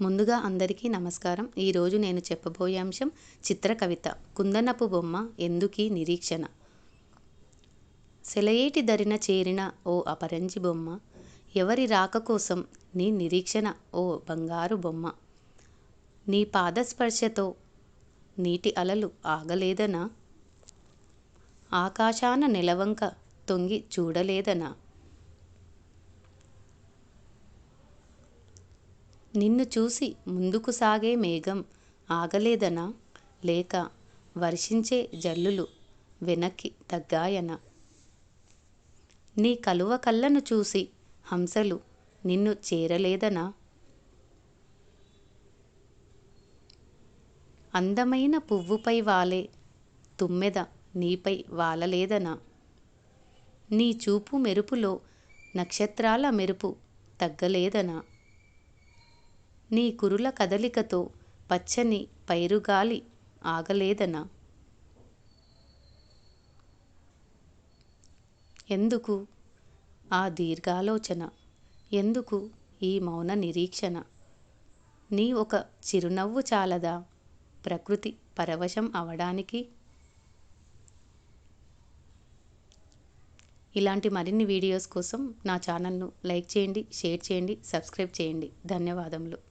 ముందుగా అందరికీ నమస్కారం. ఈరోజు నేను చెప్పబోయే అంశం చిత్ర కవిత కుందనపు బొమ్మ ఎందుకీ నిరీక్షణ? సెలయేటి దరిన చేరిన ఓ అపరంజి బొమ్మ ఎవరి రాక కోసం నీ నిరీక్షణ ఓ బంగారు బొమ్మ? నీ పాదస్పర్శతో నీటి అలలు ఆగలేదనా? ఆకాశాన నెలవంక తొంగి చూడలేదనా? నిన్ను చూసి ముందుకు సాగే మేఘం ఆగలేదనా? లేక వర్షించే జల్లులు వెనక్కి తగ్గాయనా? నీ కలువ కళ్ళను చూసి హంసలు నిన్ను చేరలేదనా? అందమైన పువ్వుపై వాలే తుమ్మెద నీపై వాలలేదనా? నీ చూపు మెరుపులో నక్షత్రాల మెరుపు తగ్గలేదనా? నీ కురుల కదలికతో పచ్చని పైరుగాలి ఆగలేదనా. ఎందుకు? ఆ దీర్ఘాలోచన. ఎందుకు ఈ మౌన నిరీక్షణ? నీ ఒక చిరునవ్వు చాలదా? ప్రకృతి పరవశం అవడానికి? ఇలాంటి మరిన్ని వీడియోస్ కోసం నా ఛానల్ను లైక్ చేయండి షేర్ చేయండి సబ్స్క్రైబ్ చేయండి. ధన్యవాదములు.